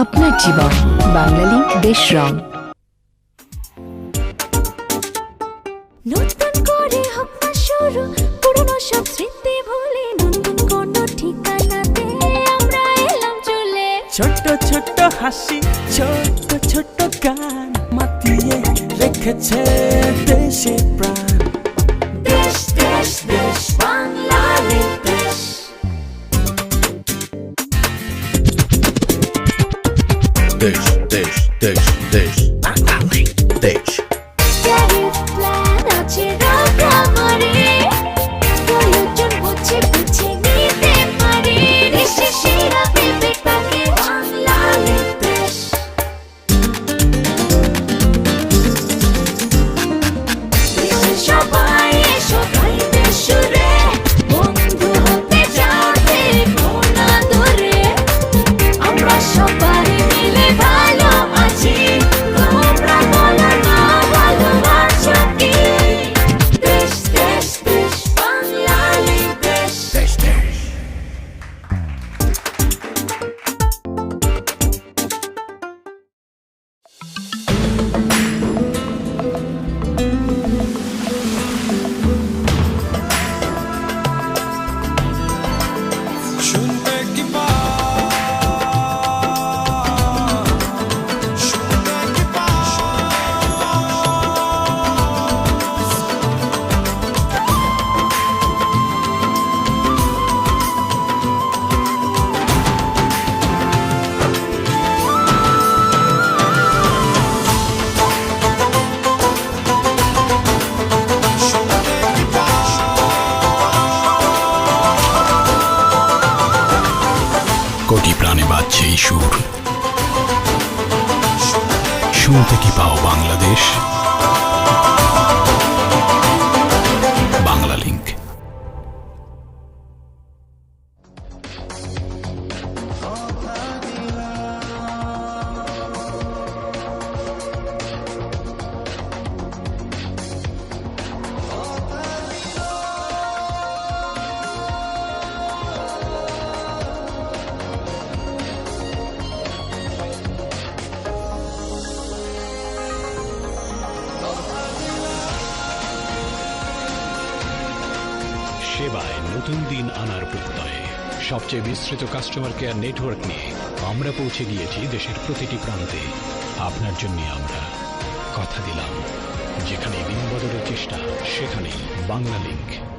আপনার জীবন। বাংলালিংক দেশ রং। নতুন করে হোক না শুরু পুরনো সব স্মৃতি ভুলে নতুন কোন ঠিকানাতে আমরা এলাম চলে। ছোট্ট ছোট্ট হাসি ছোট্ট ছোট্ট গান মাতিয়ে রেখেছে দেশে প্রাণ। দেশ দেশ দেশ দেশ এই সুর। শুনতে কি পাও বাংলাদেশ। সেবায় নতুন দিন আনার প্রত্যয়ে। সবচেয়ে বিস্তৃত কাস্টমার কেয়ার নেটওয়ার্ক নিয়ে আমরা পৌঁছে গিয়েছি দেশের প্রতিটি প্রান্তে। আপনার জন্য আমরা কথা দিলাম। যেখানে দিন বদলের চেষ্টা, সেখানেই বাংলা লিঙ্ক